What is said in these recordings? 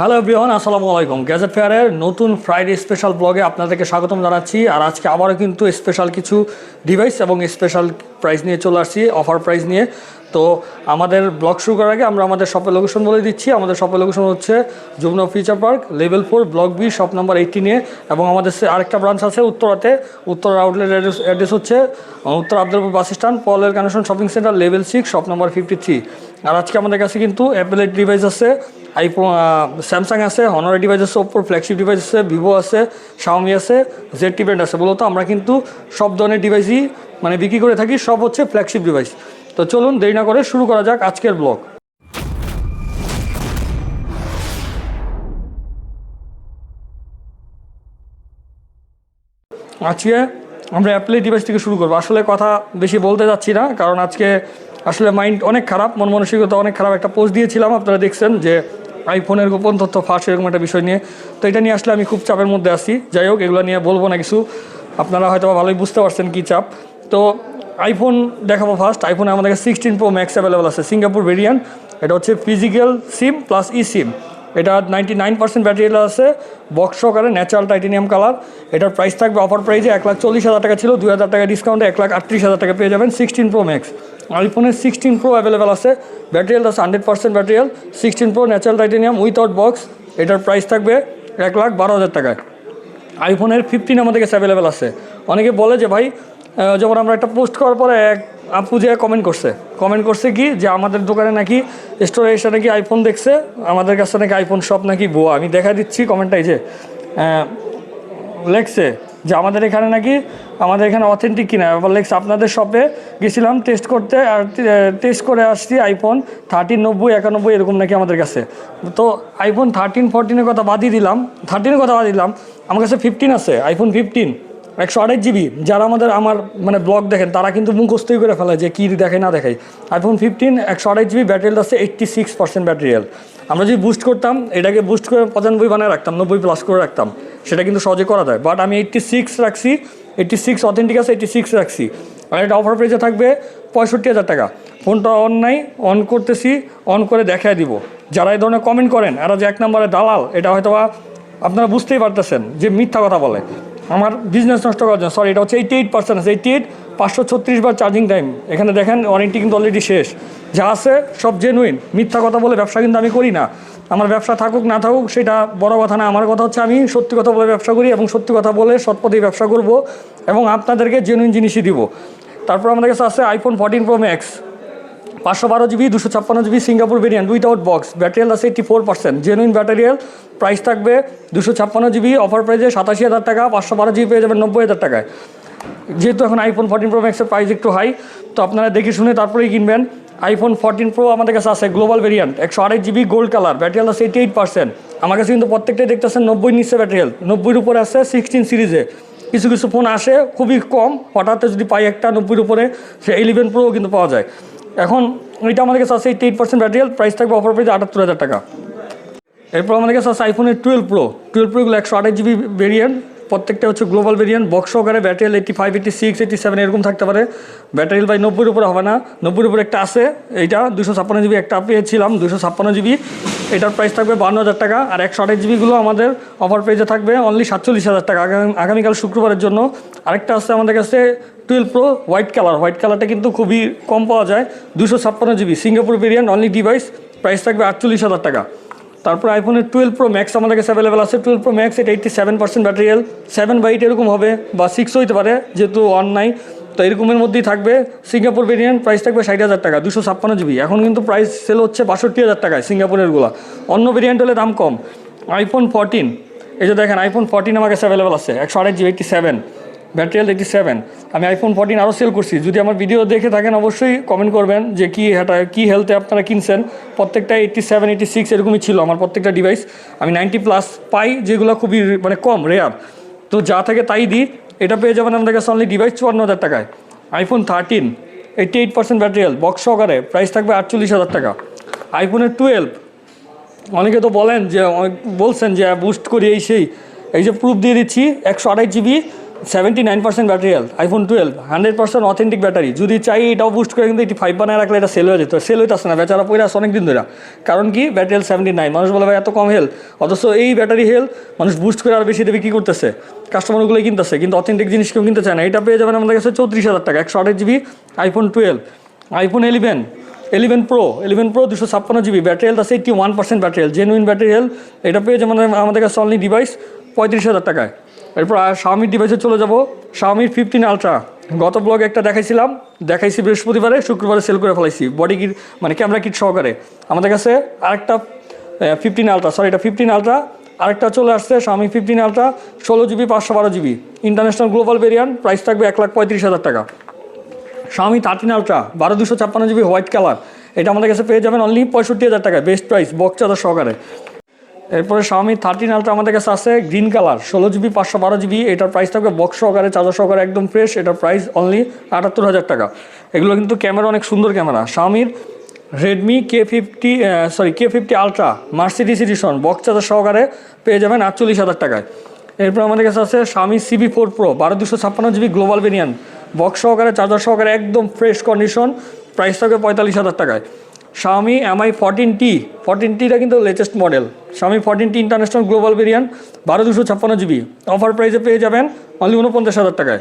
Hello everyone আসসালামু আলাইকুম gadget ফেয়ারের নতুন ফ্রাইডে স্পেশাল ব্লগে আপনাদেরকে স্বাগতম জানাচ্ছি। আর আজকে আবারও কিন্তু স্পেশাল কিছু ডিভাইস এবং স্পেশাল প্রাইস নিয়ে চলে আসছি অফার প্রাইস নিয়ে। তো আমাদের ব্লগ শুরু করার আগে আমরা আমাদের শপের লোকেশন বলে দিচ্ছি। আমাদের শপের লোকেশন হচ্ছে Jamuna future park level four block B shop number এইটিনে এবং আমাদের আরেকটা ব্রাঞ্চ আছে উত্তরাতে। উত্তর আউটলেট অ্যাড্রেস হচ্ছে উত্তর আবদুলপুর বাস স্ট্যান্ড পলের connection shopping centre level six shop number fifty three আর আজকে আমাদের কাছে কিন্তু অ্যাপেলের ডিভাইস আছে। আইফোন স্যামসাং আছে হনারের ডিভাইস আছে ওপোর ফ্ল্যাগশিপ ডিভাইস আছে ভিভো আছে শাওমি আছে জেড টি ব্র্যান্ড আছে। মূলত আমরা কিন্তু সব ধরনের ডিভাইসই মানে বিক্রি করে থাকি, সব হচ্ছে ফ্ল্যাগশিপ ডিভাইস তো চলুন দেরি না করে শুরু করা যাক আজকের ব্লগ আজকে আমরা অ্যাপেলের ডিভাইস থেকে শুরু করব। আসলে কথা বেশি বলতে যাচ্ছি না, কারণ আজকে আসলে মাইন্ড অনেক খারাপ, মন মানসিকতা অনেক খারাপ। একটা পোস্ট দিয়েছিলাম, আপনারা দেখছেন যে আইফোনের গোপন তথ্য ফাঁস, এরকম একটা বিষয় নিয়ে। তো এটা নিয়ে আসলে আমি খুব চাপের মধ্যে আছি। যাই হোক, এগুলো নিয়ে বলব না কিছু। আপনারা হয়তো ভালোই বুঝতে পারছেন কী চাপ। তো আইফোন দেখাবো ফার্স্ট আইফোনে আমাদের সিক্সটিন প্রো ম্যাক্স অ্যাভেলেবল আছে সিঙ্গাপুর ভেরিয়েন্ট এটা হচ্ছে physical SIM plus e SIM এটা নাইনটি নাইন পার্সেন্ট ব্যাটারি আছে বক্স সহকারে ন্যাচারাল টাইটেনিয়াম কালার এটার প্রাইস থাকবে অফার প্রাইসে এক লাখ চল্লিশ হাজার টাকা ছিল। দুই হাজার টাকা ডিসকাউন্টে এক লাখ আটত্রিশ হাজার টাকা পেয়ে যাবেন সিক্সটিন প্রো ম্যাক্স আইফোনের সিক্সটিন প্রো অ্যাভেলেবেল আছে। ব্যাটারি হেলথ আছে hundred percent battery health sixteen pro natural titanium without box এটার প্রাইস থাকবে এক লাখ বারো হাজার টাকায়। আইফোনের ফিফটিন আমাদের কাছে অ্যাভেলেবেল আছে। অনেকে বলে যে ভাই যেমন আমরা একটা পোস্ট করার পরে এক আপু যে কমেন্ট করছে কমেন্ট করছে কি যে আমাদের দোকানে নাকি স্টোরে এসে নাকি আইফোন দেখছে, আমাদের কাছে নাকি আইফোন শপ নাকি ভুয়া। আমি দেখা দিচ্ছি কমেন্টটাই যে। লেখছে যে আমাদের এখানে নাকি আমাদের এখানে অথেন্টিক কিনা। এবার লেখছে আপনাদের শপে গেছিলাম টেস্ট করতে আর টেস্ট করে আসছি আইফোন থার্টিন নব্বই, একানব্বই, এরকম নাকি আমাদের কাছে। তো আইফোন থার্টিন ফোরটিনের কথা বাদই দিলাম। থার্টিনের কথা বাদ দিলাম। আমার কাছে ফিফটিন আছে আইফোন ফিফটিন একশো আঠাশ জিবি। যারা আমাদের আমার মানে ব্লগ দেখেন, তারা কিন্তু মুখস্থই করে ফেলে যে কী দেখে না দেখায় আইফোন ফিফটিন একশো আঠাশ জিবি ব্যাটারি আছে এইট্টি সিক্স পার্সেন্ট ব্যাটারি আমরা যদি বুস্ট করতাম, এটাকে বুস্ট করে পঁচানব্বই বানায় রাখতাম, নব্বই প্লাস করে রাখতাম, সেটা কিন্তু সহজে করা যায়। বাট আমি এইট্টি সিক্স রাখছি এইট্টি সিক্স অথেন্টিক আছে এইট্টি সিক্স রাখছি। আর এটা অফার প্রাইসে থাকবে পঁয়ষট্টি হাজার টাকা। ফোনটা অন নাই অন করতেছি অন করে দেখায় দিব। যারা এই ধরনের কমেন্ট করেন, এরা যে এক নম্বরে দালাল, এটা হয়তো বা আপনারা বুঝতেই পারতেছেন যে মিথ্যা কথা বলে। আমার বিজনেস নষ্ট করার জন্য সরি এটা হচ্ছে এইটি এইট পার্সেন্ট আছে এইটি এইট পাঁচশো ছত্রিশ বার চার্জিং টাইম এখানে দেখেন ওয়ারেন্টি কিন্তু অলরেডি শেষ। যা আছে সব জেনুইন মিথ্যা কথা বলে ব্যবসা কিন্তু আমি করি না। আমার ব্যবসা থাকুক, না থাকুক, সেটা বড় কথা না। আমার কথা হচ্ছে আমি সত্যি কথা বলে ব্যবসা করি এবং সত্যি কথা বলে সৎপথেই ব্যবসা করব এবং আপনাদেরকে জেনুইন জিনিসই দিব। তারপর আমাদের কাছে আছে আইফোন ফোরটিন প্রো ম্যাক্স পাঁচশো বারো জিবি, দুশো ছাপ্পান্ন GB Singapore variant without box battery আছে eighty four percent genuine battery price থাকবে দুশো ছাপ্পান্ন জিবি। অফার প্রাইসে সাতাশি হাজার টাকা। পাঁচশো বারো জিবি পেয়ে যাবেন নব্বই হাজার টাকায়। যেহেতু এখন আইফোন ফোরটিন প্রো ম্যাক্সের প্রাইস একটু হাই তো আপনারা দেখে শুনে তারপরেই কিনবেন। আইফোন ফোরটিন প্রো আমাদের কাছে আছে গ্লোবাল ভেরিয়েন্ট একশো আড়াই জিবি গোল্ড কালার ব্যাটারি আছে এইটি এইট পার্সেন্ট আমার কাছে কিন্তু প্রত্যেকটাই দেখতেছেন নব্বই নিচ্ছে ব্যাটারি নব্বইয়ের উপরে আছে সিক্সটিন সিরিজে কিছু কিছু ফোন আসে, খুবই কম। হঠাৎ যদি পাই একটা নব্বইয়ের উপরে, সে ইলেভেন প্রো কিন্তু পাওয়া যায়। এখন এটা আমাদের কাছে আছে eighty eight percent battery price থাকবে অফার প্রাইস আটাত্তর হাজার টাকা। এরপর আমাদের কাছে আছে আইফোনের টুয়েলভ প্রো টুয়েলভ প্রোগুলো একশো আঠাশ জিবি ভেরিয়েন্ট প্রত্যেকটা হচ্ছে গ্লোবাল ভেরিয়েন্ট বক্স সহকারে battery eighty five eighty six eighty seven এরকম থাকতে পারে। ব্যাটারি বাই নব্বইয়ের উপরে হবে না। নব্বইয়ের উপরে একটা আছে, এইটা দুশো ছাপ্পান্ন জিবি একটা পেয়েছিলাম দুশো ছাপ্পান্ন জিবি এটার প্রাইস থাকবে বান্ন হাজার টাকা আর একশো আঠাশ জিবিগুলো আমাদের অফার প্রাইসে থাকবে অনলি সাতচল্লিশ হাজার টাকা। আগামী, আগামীকাল শুক্রবারের জন্য। আরেকটা আছে আমাদের কাছে twelve pro white colour white কালারটা কিন্তু খুবই কম পাওয়া যায় দুশো ছাপ্পান্ন GB Singapore variant only device price থাকবে আটচল্লিশ হাজার টাকা। তারপর আইফোনের টুয়েলভ প্রো ম্যাক্স আমাদের কাছে অ্যাভেলেবেল আছে। টুয়েলভ প্রো ম্যাক্স এটা এইটটি সেভেন পার্সেন্ট ব্যাটারিয়াল সেভেন বা এইট এরকম হবে, বা সিক্স হইতে পারে, যেহেতু অন নাই। তো এরকমের মধ্যেই থাকবে। সিঙ্গাপুর ভেরিয়েন্ট প্রাইস থাকবে ষাট হাজার টাকা, দুশো ছাপ্পান্ন জিবি এখন কিন্তু প্রাইস সেল হচ্ছে বাষট্টি হাজার টাকায় সিঙ্গাপুরেরগুলো অন্য ভেরিয়েন্ট হলে দাম কম। আইফোন ফোরটিন এই যে দেখেন আইফোন ফোরটিন আমার কাছে অ্যাভেলেবেল আছে, একশো আঠাশ GB eighty seven battery eighty seven আমি আইফোন ফোরটিন আরও সেল করছি। যদি আমার ভিডিও দেখে থাকেন, অবশ্যই কমেন্ট করবেন যে কী এটা কী হেলথে আপনারা কিনছেন। প্রত্যেকটা এইটটি সেভেন এইটটি সিক্স এরকমই ছিল আমার প্রত্যেকটা ডিভাইস আমি নাইনটি প্লাস পাই, যেগুলো খুবই মানে কম রেয়ার তো যা থাকে তাই দিই। এটা পেয়ে যাবেন আমাদের কাছে অনলি ডিভাইস চুয়ান্ন হাজার টাকায়। IPhone thirteen eighty eight percent battery health box সহকারে। প্রাইস থাকবে আটচল্লিশ হাজার টাকা। আইফোনের টুয়েলভ অনেকে তো বলেন যে বলছেন যে বুস্ট করি এই সেই। এই যে প্রুফ দিয়ে দিচ্ছি, একশো আঠাশ GB seventy nine percent battery health iPhone twelve hundred percent authentic battery যদি চাই এটাও বুস্ট করে কিন্তু এটি ফাইভ বানায় রাখলে এটা সেল হয়ে যেত। সেল হইতে হইতেছে না, বেচারা পয়লা আছে অনেক দিন ধরে কারণ কি? ব্যাটারি হেলথ সেভেন্টি নাইন মানুষ বলে, ভাই, এত কম হেলথ অথচ এই ব্যাটারি হেলথ মানুষ বুস্ট করে আর বেশি দেবে, কী করতেছে? কাস্টমারগুলোই কিনতেছে, কিন্তু অথেন্টিক জিনিস কেউ কিনতে চায় না। এটা পেয়ে যাবেন আমাদের কাছে চৌত্রিশ হাজার টাকা, একশো আঠাশ GB iPhone twelve iPhone eleven eleven pro eleven pro দুশো ছাপ্পান্ন জিবি ব্যাটারি হেলথ আছে eighty one percent battery health genuine battery health এটা পেয়ে যাবেন আমাদের কাছে অনলি ডিভাইস পঁয়ত্রিশ হাজার টাকায়। এরপর শাওমির ডিভাইসে চলে যাব। শাওমির ফিফটিন আলট্রা গত ব্লগে একটা দেখাইছিলাম। দেখাইছি বৃহস্পতিবারে, শুক্রবারে সেল করে ফেলাইছি। বডি কিট মানে ক্যামেরা কিট সহকারে। আমাদের কাছে আরেকটা ফিফটিন আলট্রা সরি এটা ফিফটিন আলট্রা আরেকটা চলে আসছে স্বামী ফিফটিন আলট্রা ষোলো জিবি পাঁচশো বারো GB international global variant price থাকবে এক লাখ পঁয়ত্রিশ হাজার টাকা। স্বামী থার্টিন আলট্রা বারো দুশো ছাপ্পান্ন জিবি হোয়াইট কালার এটা আমাদের কাছে পেয়ে যাবেন অনলি পঁয়ষট্টি হাজার টাকা বেস্ট প্রাইস বক্স চার্জার সহকারে। এরপরে স্বামী থার্টিন আলট্রা আমাদের কাছে আছে গ্রিন কালার ষোলো জিবি পাঁচশো বারো জিবি এটার প্রাইস থাকবে বক্স সহকারে চার্জার সহকারে, একদম ফ্রেশ এটার প্রাইস অনলি আটাত্তর হাজার টাকা। এগুলো কিন্তু ক্যামেরা অনেক সুন্দর ক্যামেরা স্বামীর Redmi K fifty sorry K fifty ultra Mercedes edition box charger সহকারে পেয়ে যাবেন আটচল্লিশ হাজার টাকায়। এরপর আমাদের কাছে আছে শাওমি সিবি ফোর প্রো বারো দুশো ছাপ্পান্ন জিবি গ্লোবাল ভেরিয়ান্ট বক্স সহকারে চার্জার সহকারে, একদম ফ্রেশ কন্ডিশন প্রাইস থাকবে পঁয়তাল্লিশ হাজার টাকায়। Xiaomi Mi fourteen T fourteen টিটা কিন্তু latest model Xiaomi fourteen T international global variant বারো দুশো ছাপ্পান্ন জিবি অফার প্রাইসে পেয়ে যাবেন অনলি উনপঞ্চাশ হাজার টাকায়।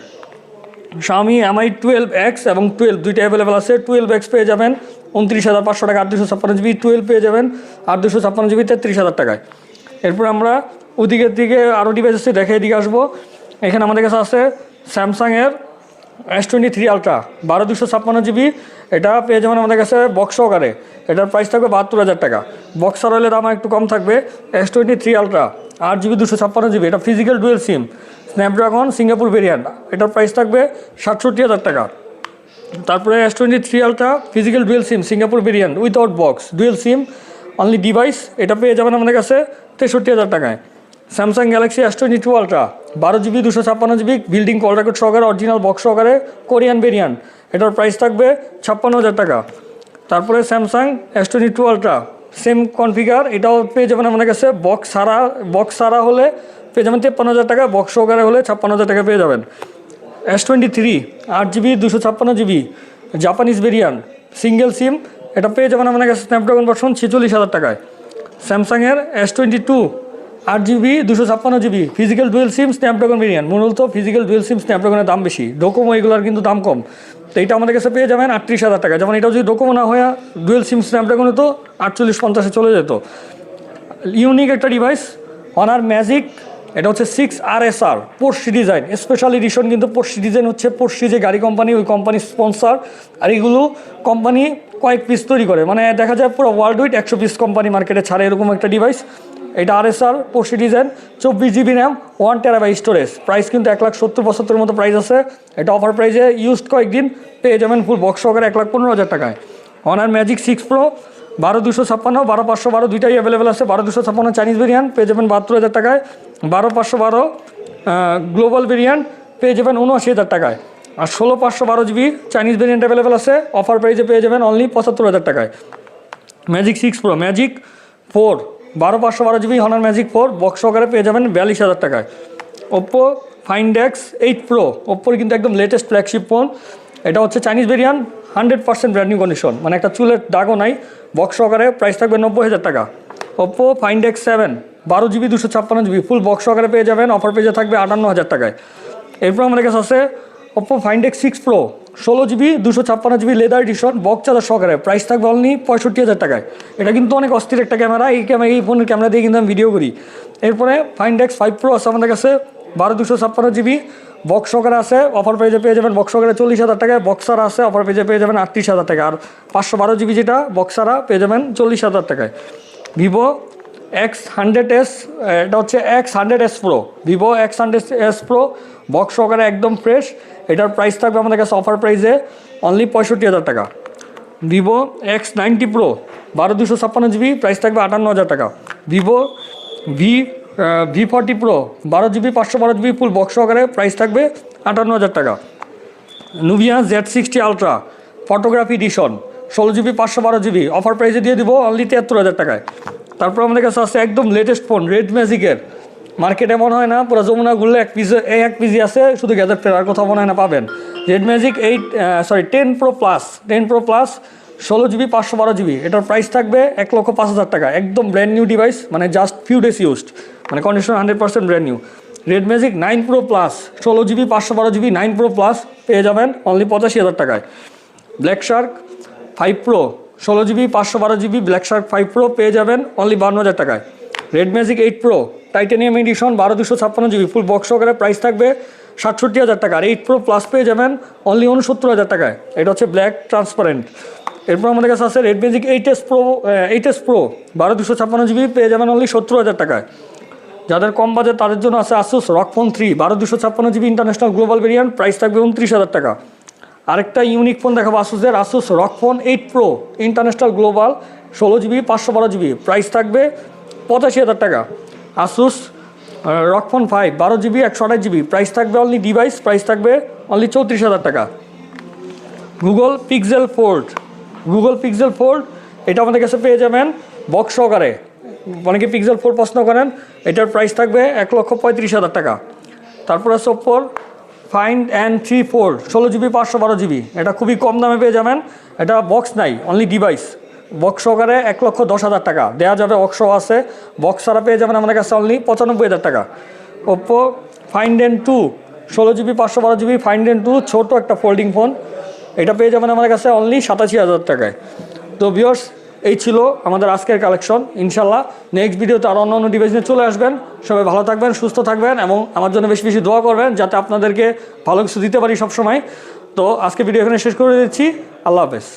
শাওমি এমআই টুয়েলভ এক্স এবং টুয়েলভ দুইটা অ্যাভেলেবেল আছে। টুয়েলভ এক্স পেয়ে যাবেন উনত্রিশ হাজার পাঁচশো টাকা আট দুশো ছাপ্পান্ন জিবি টুয়েলভ পেয়ে যাবেন আট দুশো ছাপ্পান্ন জিবি তেত্রিশ হাজার টাকায়। এরপর আমরা ওদিকের দিকে আরও ডিভাইস আছে, দেখে এদিকে আসব। এখানে আমাদের কাছে আছে স্যামসাংয়ের এস টোয়েন্টি থ্রি আলট্রা বারো দুশো ছাপ্পান্ন জিবি এটা পেয়ে যাবেন আমাদের কাছে বক্স সহকারে। এটার প্রাইস থাকবে বাহাত্তর হাজার টাকা। বক্স হলে দাম একটু কম থাকবে। এস টোয়েন্টি থ্রি আলট্রা আট জিবি দুশো ছাপ্পান্ন জিবি এটা physical dual SIM Snapdragon Singapore variant এটার প্রাইস থাকবে সাতষট্টি হাজার টাকা। তারপরে S twenty three ultra physical dual SIM Singapore variant without box dual SIM only device এটা পেয়ে যাবেন আমাদের কাছে তেষট্টি হাজার টাকায়। Samsung Galaxy S twenty two ultra বারো জিবি দুশো ছাপ্পান্ন GB built in call record সহকারে অরিজিনাল বক্স সহকারে কোরিয়ান ভেরিয়ান্ট এটার প্রাইস থাকবে ছাপ্পান্ন হাজার টাকা। তারপরে Samsung S twenty two ultra same configure এটাও পেয়ে যাবেন আমাদের কাছে বক্স সারা বক্স সারা হলে পেয়ে যাবেন তেপ্পান্ন হাজার টাকা বক্স সহকারে হলে ছাপ্পান্ন হাজার টাকা পেয়ে যাবেন। এস টোয়েন্টি থ্রি আট জিবি দুশো ছাপ্পান্ন GB Japanese variant single SIM এটা পেয়ে যাবেন আমাদের কাছে স্ন্যাপড্রাগন ভার্সন ছেচল্লিশ হাজার টাকায়। স্যামসাংয়ের এস টোয়েন্টি টু আট জিবি দুশো ছাপ্পান্ন GB physical dual SIM Snapdragon variant মূলত ফিজিক্যাল ডুয়েল সিম স্ন্যাপড্রাগনের দাম বেশি। ডোকোমো এগুলোর কিন্তু দাম কম। তো এটা আমাদের কাছে পেয়ে যাবেন আটত্রিশ হাজার টাকা। যেমন এটাও যদি ডোকোমো না হয়ে ডুয়েল সিম স্ন্যাপড্রাগন হতো, আটচল্লিশ পঞ্চাশে চলে যেত। ইউনিক একটা ডিভাইস অনার ম্যাজিক এটা হচ্ছে six R S R Porsche design special edition কিন্তু পোর্সি ডিজাইন হচ্ছে। পোর্সি যে গাড়ি কোম্পানি ওই কোম্পানির স্পন্সার আর এগুলো কোম্পানি কয়েক পিস তৈরি করে। মানে দেখা যায় পুরো ওয়ার্ল্ড উইড একশো পিস কোম্পানি মার্কেটে ছাড়ে এরকম একটা ডিভাইস এটা আর এস আর পোর্সি ডিজাইন চব্বিশ GB RAM one terabyte storage price কিন্তু এক লাখ সত্তর পঁচাত্তরের মতো প্রাইস আছে। এটা অফার প্রাইসে ইউজড কয়েকদিন পেয়ে যাবেন ফুল বক্স সহকারে এক লাখ পনেরো হাজার টাকায়। অনার ম্যাজিক সিক্স প্রো বারো দুশো ছাপ্পান্ন, বারো পাঁচশো বারো দুইটাই অ্যাভেলেবেল আছে। বারো দুশো ছাপ্পান্ন চাইনিজ ভেরিয়ান্ট পেয়ে যাবেন বাহাত্তর হাজার টাকায়। বারো পাঁচশো বারো গ্লোবাল ভেরিয়ান্ট পেয়ে যাবেন উনআশি হাজার টাকায়। আর ষোলো পাঁচশো বারো জিবি চাইনিজ ভেরিয়ান্ট অ্যাভেলেবেল আছে। অফার প্রাইসে পেয়ে যাবেন অনলি পঁচাত্তর হাজার টাকায়। Magic six pro magic four বারো পাঁচশো বারো GB Honor magic four box সহকারে পেয়ে যাবেন বিয়াল্লিশ হাজার টাকায়। Oppo find X eight pro ওপ্পোর কিন্তু একদম লেটেস্ট ফ্ল্যাগশিপ ফোন এটা হচ্ছে চাইনিজ variant hundred percent brand new condition মানে একটা চুলের দাগও নাই। বক্স সহকারে প্রাইস থাকবে নব্বই হাজার টাকা। ওপ্পো ফাইনডেক্স সেভেন বারো জিবি, দুশো ছাপ্পান্ন জিবি। ফুল বক্স সহকারে পেয়ে যাবেন। অফার পেজে থাকবে আটান্ন হাজার টাকায়। এরপর আমাদের কাছে আছে Oppo find X six pro ষোলো জিবি দুশো ছাপ্পান্ন GB leather edition box charger সহকারে। প্রাইস থাকবে অনলি পঁয়ষট্টি হাজার টাকায়। এটা কিন্তু অনেক অস্থির একটা ক্যামেরা এই ক্যামেরা এই ফোনের ক্যামেরা দিয়ে কিন্তু আমি ভিডিও করি। এরপরে ফাইনডেক্স ফাইভ প্রো আছে আমাদের কাছে, বারো দুশো ছাপ্পান্ন জিবি বক্স সহকারে আছে অফার পেজে পেয়ে যাবেন। বক্স সহকারে চল্লিশ হাজার টাকায় বক্সার আছে অফার পেজে পেয়ে যাবেন আটত্রিশ হাজার টাকা আর পাঁচশো বারো জিবি যেটা বক্সারা পেয়ে যাবেন চল্লিশ হাজার টাকায়। ভিভো এক্স হান্ড্রেড এস এটা হচ্ছে X hundred S pro Vivo X hundred S pro box সহকারে একদম ফ্রেশ এটার প্রাইস থাকবে আমাদের কাছে অফার প্রাইসে অনলি পঁয়ষট্টি হাজার টাকা। ভিভো এক্স নাইনটি প্রো বারো দুশো ছাপ্পান্ন জিবি প্রাইস থাকবে আটান্ন হাজার টাকা। Vivo V V forty pro বারো জিবি পাঁচশো বারো জিবি ফুল বক্স সহকারে প্রাইস থাকবে আটান্ন হাজার টাকা। Nubia Z sixty ultra photography edition ষোলো জিবি পাঁচশো বারো জিবি অফার প্রাইসে দিয়ে দিব অনলি তিয়াত্তর হাজার টাকায়। তারপর আমাদের কাছে আছে একদম লেটেস্ট ফোন রেড ম্যাজিকের মার্কেটে মনে হয় না, পুরো যমুনা ঘুরলে এক পিস এই এক পিজি আছে, শুধু গ্যাজেট ফেরার কথা মনে হয় না পাবেন। Red Magic eight sorry ten pro plus ten pro plus ষোলো জিবি পাঁচশো বারো জিবি এটার প্রাইস থাকবে এক লক্ষ পাঁচ হাজার টাকা, একদম ব্র্যান্ড নিউ ডিভাইস মানে জাস্ট ফিউ ডেস ইউজড মানে condition hundred percent brand new Red Magic nine pro plus ষোলো জিবি পাঁচশো বারো জিবি নাইন প্রো প্লাস পেয়ে যাবেন অনলি পঁচাশি হাজার টাকায়। ব্ল্যাক শার্ক ফাইভ প্রো ষোলো জিবি পাঁচশো বারো GB black shark five pro পেয়ে যাবেন অনলি বান্ন হাজার টাকায়। Red magic eight pro titanium edition বারো দুশো ছাপ্পান্ন জিবি ফুল বক্স সহকারে প্রাইস থাকবে সাতষট্টি হাজার টাকা আর এইট প্রো প্লাস পেয়ে যাবেন অনলি উনসত্তর হাজার টাকায়। এটা হচ্ছে ব্ল্যাক ট্রান্সপারেন্ট এরপর আমাদের কাছে আছে red magic eight S pro eight S pro বারো দুশো ছাপ্পান্ন জিবি, পেয়ে যাবেন অনলি সত্তর হাজার টাকায়। যাদের কম বাজেট তাদের জন্য আছে আসুস রক ফোন থ্রি বারো দুশো ছাপ্পান্ন GB international global variant price থাকবে উনত্রিশ হাজার টাকা। আরেকটা ইউনিক ফোন দেখাবো আসুসের Asus ROG phone eight pro international global ষোলো জিবি, পাঁচশো বারো জিবি প্রাইস থাকবে পঁচাশি হাজার টাকা। আসুস রক ফোন ফাইভ বারো জিবি একশো আঠাশ জিবি প্রাইস থাকবে অনলি ডিভাইস প্রাইস থাকবে অনলি চৌত্রিশ হাজার টাকা। Google pixel fold Google pixel fold এটা আমাদের কাছে পেয়ে যাবেন বক্স সহকারে। অনেকে পিক্সেল ফোর প্রশ্ন করেন, এটার প্রাইস থাকবে এক লক্ষ পঁয়ত্রিশ হাজার টাকা। তারপর আছে ওপ্পোর ফাইন অ্যান্ড থ্রি ফোর ষোলো জিবি পাঁচশো বারো জিবি এটা খুবই কম দামে পেয়ে যাবেন, এটা বক্স নাই অনলি ডিভাইস বক্স সহকারে এক লক্ষ দশ হাজার টাকা। দেওয়া যাবে বক্স আছে। বক্স ছাড়া পেয়ে যাবেন আমাদের কাছে অনলি পঁচানব্বই হাজার টাকা। ওপ্পো ফাইন্ডেন টু ষোলো জিবি পাঁচশো বারো জিবি ফাইন্ডেন টু ছোটো একটা ফোল্ডিং ফোন এটা পেয়ে যাবেন আমাদের কাছে অনলি সাতাশি হাজার টাকায়। তো ভিওর্স এই ছিল আমাদের আজকের কালেকশন ইনশাল্লাহ নেক্সট ভিডিওতে আরও অন্য অন্য ডিভাইস নিয়ে চলে আসবেন। সবাই ভালো থাকবেন, সুস্থ থাকবেন এবং আমার জন্য বেশি বেশি দোয়া করবেন যাতে আপনাদেরকে ভালো কিছু দিতে পারি সবসময়। তো আজকে ভিডিও এখানে শেষ করে দিচ্ছি। আল্লাহ হাফেজ।